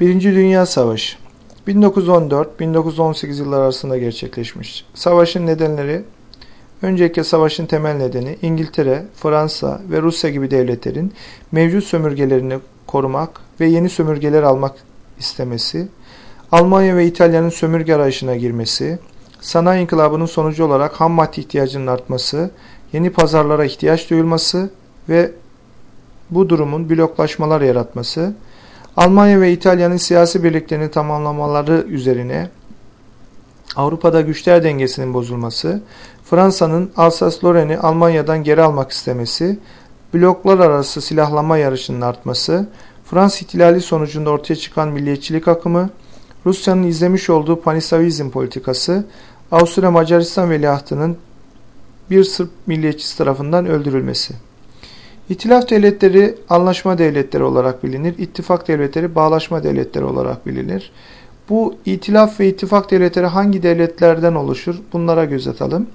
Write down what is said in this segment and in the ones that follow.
Birinci Dünya Savaşı 1914-1918 yılları arasında gerçekleşmiş. Savaşın nedenleri Öncelikle savaşın temel nedeni İngiltere, Fransa ve Rusya gibi devletlerin mevcut sömürgelerini korumak ve yeni sömürgeler almak istemesi, Almanya ve İtalya'nın sömürge arayışına girmesi, sanayi inkılabının sonucu olarak ham madde ihtiyacının artması, yeni pazarlara ihtiyaç duyulması ve bu durumun bloklaşmalar yaratması, Almanya ve İtalya'nın siyasi birliklerini tamamlamaları üzerine Avrupa'da güçler dengesinin bozulması, Fransa'nın Alsas-Lorraine'i Almanya'dan geri almak istemesi, bloklar arası silahlanma yarışının artması, Fransız ihtilali sonucunda ortaya çıkan milliyetçilik akımı, Rusya'nın izlemiş olduğu panisavizm politikası, Avusturya Macaristan veliahtının bir Sırp milliyetçisi tarafından öldürülmesi. İtilaf devletleri anlaşma devletleri olarak bilinir, ittifak devletleri bağlaşma devletleri olarak bilinir. Bu itilaf ve ittifak devletleri hangi devletlerden oluşur? Bunlara göz atalım.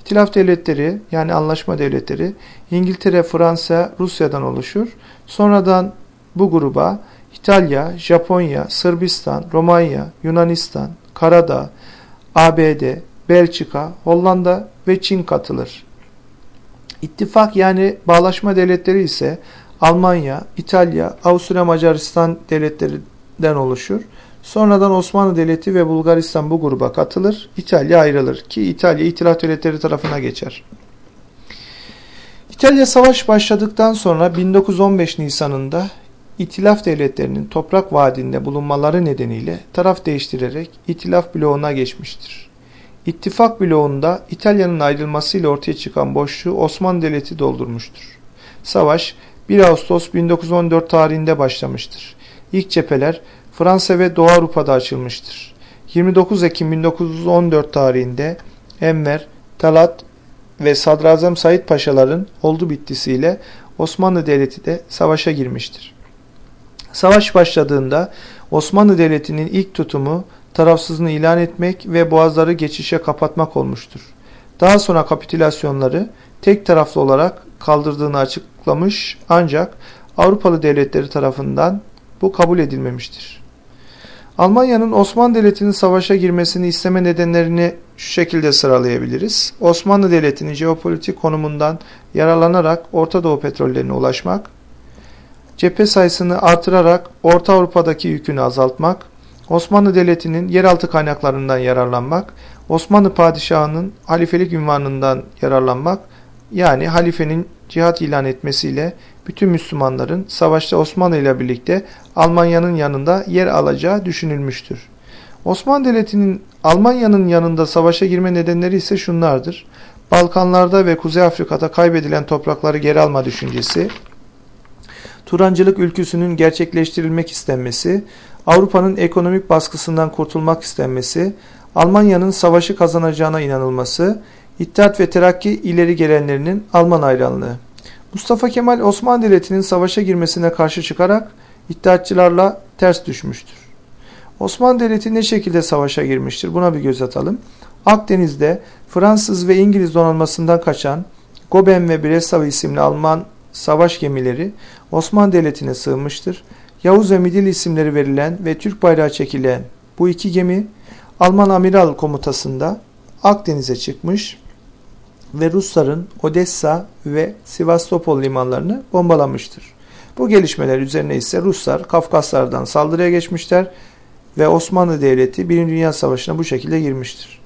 İtilaf devletleri yani anlaşma devletleri İngiltere, Fransa, Rusya'dan oluşur. Sonradan bu gruba İtalya, Japonya, Sırbistan, Romanya, Yunanistan, Karadağ, ABD, Belçika, Hollanda ve Çin katılır. İttifak yani bağlaşma devletleri ise Almanya, İtalya, Avusturya Macaristan devletlerinden oluşur. Sonradan Osmanlı Devleti ve Bulgaristan bu gruba katılır. İtalya ayrılır ki İtalya İtilaf Devletleri tarafına geçer. İtalya savaş başladıktan sonra 1915 Nisan'ında İtilaf devletlerinin toprak vaadinde bulunmaları nedeniyle taraf değiştirerek İtilaf bloğuna geçmiştir. İttifak bloğunda İtalya'nın ayrılmasıyla ortaya çıkan boşluğu Osmanlı Devleti doldurmuştur. Savaş 1 Ağustos 1914 tarihinde başlamıştır. İlk cepheler Fransa ve Doğu Avrupa'da açılmıştır. 29 Ekim 1914 tarihinde Enver, Talat ve Sadrazam Said Paşaların oldu bittisiyle Osmanlı Devleti de savaşa girmiştir. Savaş başladığında Osmanlı Devleti'nin ilk tutumu tarafsızlığını ilan etmek ve boğazları geçişe kapatmak olmuştur. Daha sonra kapitülasyonları tek taraflı olarak kaldırdığını açıklamış ancak Avrupalı devletleri tarafından bu kabul edilmemiştir. Almanya'nın Osmanlı Devleti'nin savaşa girmesini isteme nedenlerini şu şekilde sıralayabiliriz. Osmanlı Devleti'nin jeopolitik konumundan yararlanarak Orta Doğu petrollerine ulaşmak, cephe sayısını artırarak Orta Avrupa'daki yükünü azaltmak, Osmanlı Devleti'nin yeraltı kaynaklarından yararlanmak, Osmanlı Padişahı'nın halifelik ünvanından yararlanmak, yani halifenin cihat ilan etmesiyle bütün Müslümanların savaşta Osmanlı ile birlikte Almanya'nın yanında yer alacağı düşünülmüştür. Osmanlı Devleti'nin Almanya'nın yanında savaşa girme nedenleri ise şunlardır. Balkanlarda ve Kuzey Afrika'da kaybedilen toprakları geri alma düşüncesi, Turancılık ülküsünün gerçekleştirilmek istenmesi, Avrupa'nın ekonomik baskısından kurtulmak istenmesi, Almanya'nın savaşı kazanacağına inanılması, İttihat ve Terakki ileri gelenlerinin Alman hayranlığı. Mustafa Kemal Osmanlı Devleti'nin savaşa girmesine karşı çıkarak İttihatçılarla ters düşmüştür. Osmanlı Devleti ne şekilde savaşa girmiştir? Buna bir göz atalım. Akdeniz'de Fransız ve İngiliz donanmasından kaçan Goben ve Breslau isimli Alman savaş gemileri Osmanlı Devleti'ne sığınmıştır. Yavuz ve Midil isimleri verilen ve Türk bayrağı çekilen bu iki gemi Alman amiral komutasında Akdeniz'e çıkmış ve Rusların Odessa ve Sivastopol limanlarını bombalamıştır. Bu gelişmeler üzerine ise Ruslar Kafkaslardan saldırıya geçmişler ve Osmanlı Devleti 1. Dünya Savaşı'na bu şekilde girmiştir.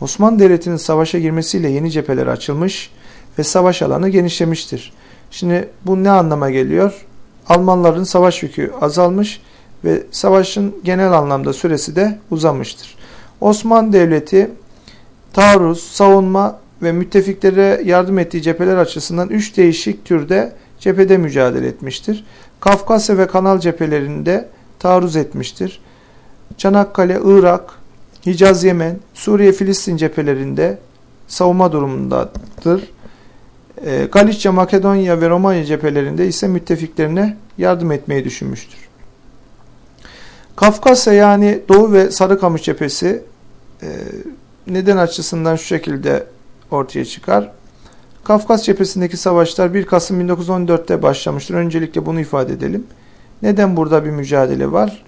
Osmanlı Devleti'nin savaşa girmesiyle yeni cepheler açılmış ve savaş alanı genişlemiştir. Şimdi bu ne anlama geliyor? Almanların savaş yükü azalmış ve savaşın genel anlamda süresi de uzamıştır. Osmanlı Devleti taarruz, savunma ve müttefiklere yardım ettiği cepheler açısından üç değişik türde cephede mücadele etmiştir. Kafkasya ve Kanal cephelerinde taarruz etmiştir. Çanakkale, Irak, Hicaz, Yemen, Suriye, Filistin cephelerinde savunma durumundadır. E, Galicia, Makedonya ve Romanya cephelerinde ise müttefiklerine yardım etmeyi düşünmüştür. Kafkasya yani Doğu ve Sarıkamış cephesi e, neden açısından şu şekilde ortaya çıkar. Kafkas cephesindeki savaşlar 1 Kasım 1914'te başlamıştır. Öncelikle bunu ifade edelim. Neden burada bir mücadele var?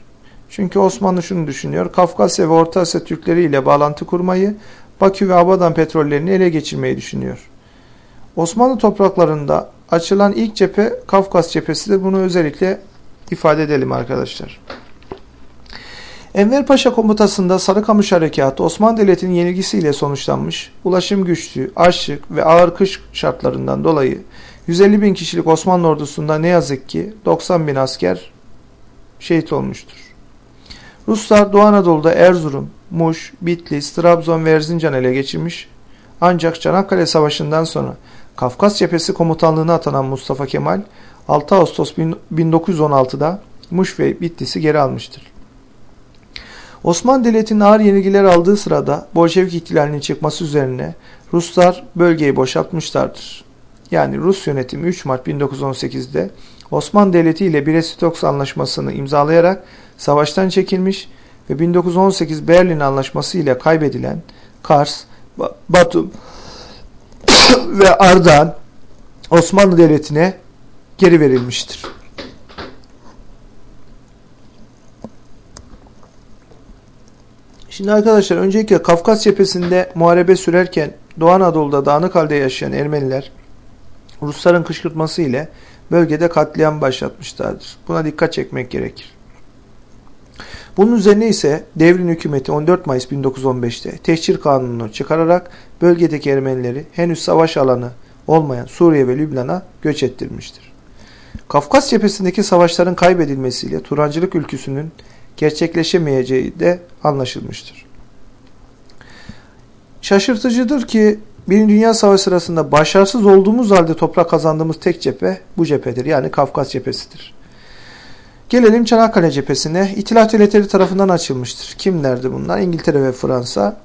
Çünkü Osmanlı şunu düşünüyor. Kafkasya ve Orta Asya Türkleri ile bağlantı kurmayı, Bakü ve Abadan petrollerini ele geçirmeyi düşünüyor. Osmanlı topraklarında açılan ilk cephe Kafkas cephesidir. Bunu özellikle ifade edelim arkadaşlar. Enver Paşa komutasında Sarıkamış Harekatı Osmanlı Devleti'nin yenilgisiyle sonuçlanmış, ulaşım güçlü, açlık ve ağır kış şartlarından dolayı 150 bin kişilik Osmanlı ordusunda ne yazık ki 90 bin asker şehit olmuştur. Ruslar Doğu Anadolu'da Erzurum, Muş, Bitlis, Trabzon ve Erzincan ele geçirmiş. Ancak Çanakkale Savaşı'ndan sonra Kafkas Cephesi komutanlığına atanan Mustafa Kemal 6 Ağustos 1916'da Muş ve Bitlis'i geri almıştır. Osmanlı Devleti'nin ağır yenilgiler aldığı sırada Bolşevik ihtilalinin çıkması üzerine Ruslar bölgeyi boşaltmışlardır. Yani Rus yönetimi 3 Mart 1918'de Osmanlı Devleti ile Brest-Litovsk anlaşmasını imzalayarak savaştan çekilmiş ve 1918 Berlin Anlaşması ile kaybedilen Kars, Batum ve Ardahan Osmanlı Devleti'ne geri verilmiştir. Şimdi arkadaşlar öncelikle Kafkas cephesinde muharebe sürerken Doğu Anadolu'da dağınık halde yaşayan Ermeniler Rusların kışkırtması ile bölgede katliam başlatmışlardır. Buna dikkat çekmek gerekir. Bunun üzerine ise devrin hükümeti 14 Mayıs 1915'te tehcir kanununu çıkararak bölgedeki Ermenileri henüz savaş alanı olmayan Suriye ve Lübnan'a göç ettirmiştir. Kafkas cephesindeki savaşların kaybedilmesiyle Turancılık ülküsünün gerçekleşemeyeceği de anlaşılmıştır. Şaşırtıcıdır ki Birinci Dünya Savaşı sırasında başarısız olduğumuz halde toprak kazandığımız tek cephe bu cephedir. Yani Kafkas cephesidir. Gelelim Çanakkale cephesine. İtilaf devletleri tarafından açılmıştır. Kimlerdi bunlar? İngiltere ve Fransa.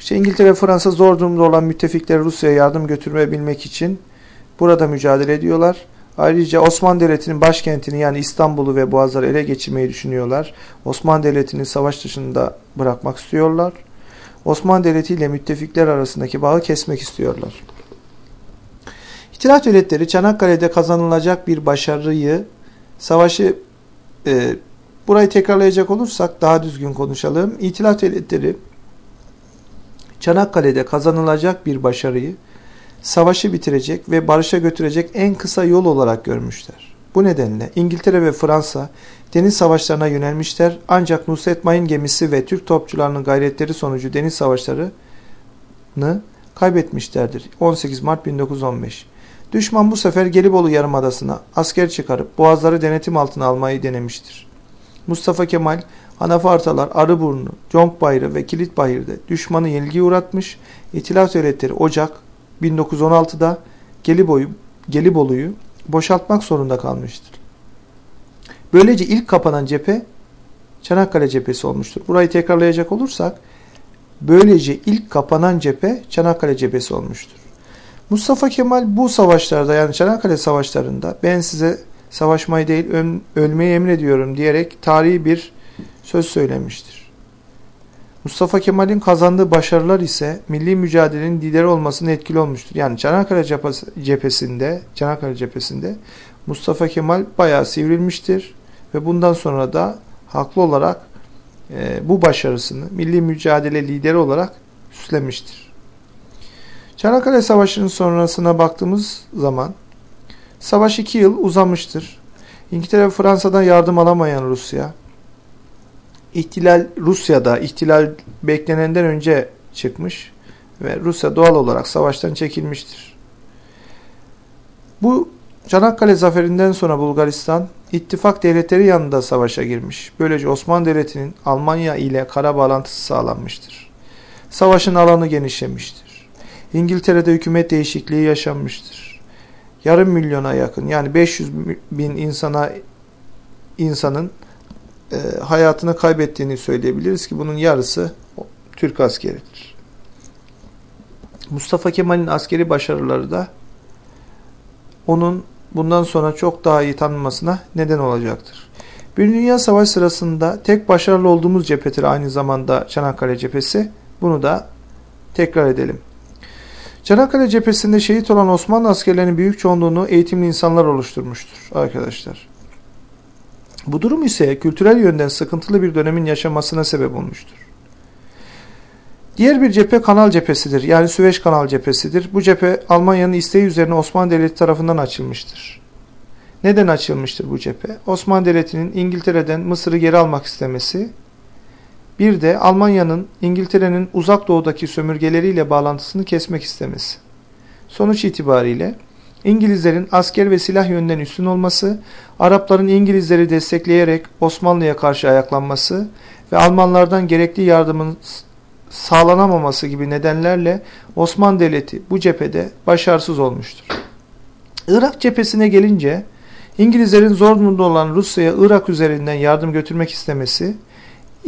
İşte İngiltere ve Fransa zor durumda olan müttefikleri Rusya'ya yardım götürmeyebilmek için burada mücadele ediyorlar. Ayrıca Osmanlı Devleti'nin başkentini yani İstanbul'u ve Boğazları ele geçirmeyi düşünüyorlar. Osmanlı Devleti'ni savaş dışında bırakmak istiyorlar. Osmanlı Devleti ile müttefikler arasındaki bağı kesmek istiyorlar. İtilaf devletleri Çanakkale'de kazanılacak bir başarıyı savaşı e, burayı tekrarlayacak olursak daha düzgün konuşalım. İtilaf devletleri Çanakkale'de kazanılacak bir başarıyı savaşı bitirecek ve barışa götürecek en kısa yol olarak görmüşler. Bu nedenle İngiltere ve Fransa deniz savaşlarına yönelmişler ancak Nusret Mayın gemisi ve Türk topçularının gayretleri sonucu deniz savaşlarını kaybetmişlerdir. 18 Mart 1915. Düşman bu sefer Gelibolu Yarımadası'na asker çıkarıp boğazları denetim altına almayı denemiştir. Mustafa Kemal, Anafartalar, Arıburnu, Conkbayırı ve Kilitbayır'da düşmanı yenilgi uğratmış, İtilaf Devletleri Ocak 1916'da Geliboyu, Gelibolu'yu boşaltmak zorunda kalmıştır. Böylece ilk kapanan cephe Çanakkale cephesi olmuştur. Burayı tekrarlayacak olursak böylece ilk kapanan cephe Çanakkale cephesi olmuştur. Mustafa Kemal bu savaşlarda yani Çanakkale savaşlarında ben size savaşmayı değil ölmeyi emrediyorum diyerek tarihi bir söz söylemiştir. Mustafa Kemal'in kazandığı başarılar ise milli mücadelenin lideri olmasına etkili olmuştur. Yani Çanakkale cephesinde, Çanakkale cephesinde Mustafa Kemal bayağı sivrilmiştir ve bundan sonra da haklı olarak e, bu başarısını milli mücadele lideri olarak süslemiştir. Çanakkale Savaşı'nın sonrasına baktığımız zaman savaş iki yıl uzamıştır. İngiltere ve Fransa'dan yardım alamayan Rusya, ihtilal Rusya'da ihtilal beklenenden önce çıkmış ve Rusya doğal olarak savaştan çekilmiştir. Bu Çanakkale zaferinden sonra Bulgaristan ittifak devletleri yanında savaşa girmiş. Böylece Osmanlı Devleti'nin Almanya ile kara bağlantısı sağlanmıştır. Savaşın alanı genişlemiştir. İngiltere'de hükümet değişikliği yaşanmıştır. Yarım milyona yakın yani 500 bin insana insanın e, hayatını kaybettiğini söyleyebiliriz ki bunun yarısı Türk askeridir. Mustafa Kemal'in askeri başarıları da onun bundan sonra çok daha iyi tanınmasına neden olacaktır. Bir Dünya Savaşı sırasında tek başarılı olduğumuz cephedir aynı zamanda Çanakkale cephesi. Bunu da tekrar edelim. Çanakkale cephesinde şehit olan Osmanlı askerlerinin büyük çoğunluğunu eğitimli insanlar oluşturmuştur arkadaşlar. Bu durum ise kültürel yönden sıkıntılı bir dönemin yaşamasına sebep olmuştur. Diğer bir cephe kanal cephesidir. Yani Süveyş kanal cephesidir. Bu cephe Almanya'nın isteği üzerine Osmanlı Devleti tarafından açılmıştır. Neden açılmıştır bu cephe? Osmanlı Devleti'nin İngiltere'den Mısır'ı geri almak istemesi, bir de Almanya'nın İngiltere'nin uzak doğudaki sömürgeleriyle bağlantısını kesmek istemesi. Sonuç itibariyle İngilizlerin asker ve silah yönden üstün olması, Arapların İngilizleri destekleyerek Osmanlı'ya karşı ayaklanması ve Almanlardan gerekli yardımın sağlanamaması gibi nedenlerle Osmanlı Devleti bu cephede başarısız olmuştur. Irak cephesine gelince İngilizlerin zor durumda olan Rusya'ya Irak üzerinden yardım götürmek istemesi,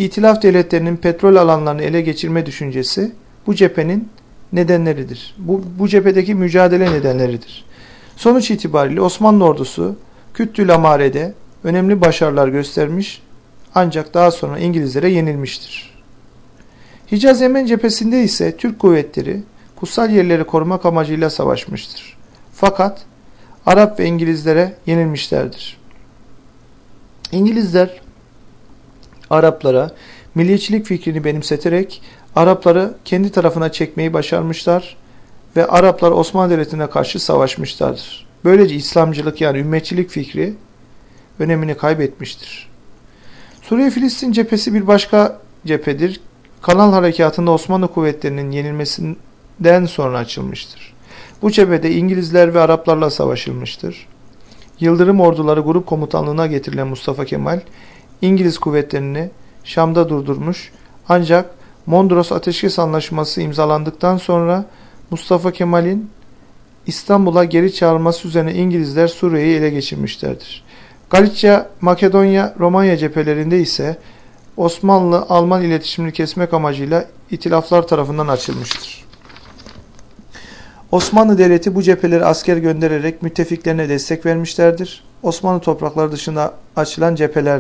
İtilaf devletlerinin petrol alanlarını ele geçirme düşüncesi bu cephenin nedenleridir. Bu, bu cephedeki mücadele nedenleridir. Sonuç itibariyle Osmanlı ordusu Küttül Amare'de önemli başarılar göstermiş ancak daha sonra İngilizlere yenilmiştir. Hicaz Yemen cephesinde ise Türk kuvvetleri kutsal yerleri korumak amacıyla savaşmıştır. Fakat Arap ve İngilizlere yenilmişlerdir. İngilizler Araplara milliyetçilik fikrini benimseterek Arapları kendi tarafına çekmeyi başarmışlar ve Araplar Osmanlı Devleti'ne karşı savaşmışlardır. Böylece İslamcılık yani ümmetçilik fikri önemini kaybetmiştir. Suriye-Filistin cephesi bir başka cephedir. Kanal Harekatı'nda Osmanlı kuvvetlerinin yenilmesinden sonra açılmıştır. Bu cephede İngilizler ve Araplarla savaşılmıştır. Yıldırım orduları grup komutanlığına getirilen Mustafa Kemal, İngiliz kuvvetlerini Şam'da durdurmuş ancak Mondros Ateşkes Anlaşması imzalandıktan sonra Mustafa Kemal'in İstanbul'a geri çağrılması üzerine İngilizler Suriye'yi ele geçirmişlerdir. Galicia, Makedonya, Romanya cephelerinde ise Osmanlı-Alman iletişimini kesmek amacıyla itilaflar tarafından açılmıştır. Osmanlı Devleti bu cepheleri asker göndererek müttefiklerine destek vermişlerdir. Osmanlı toprakları dışında açılan cepheler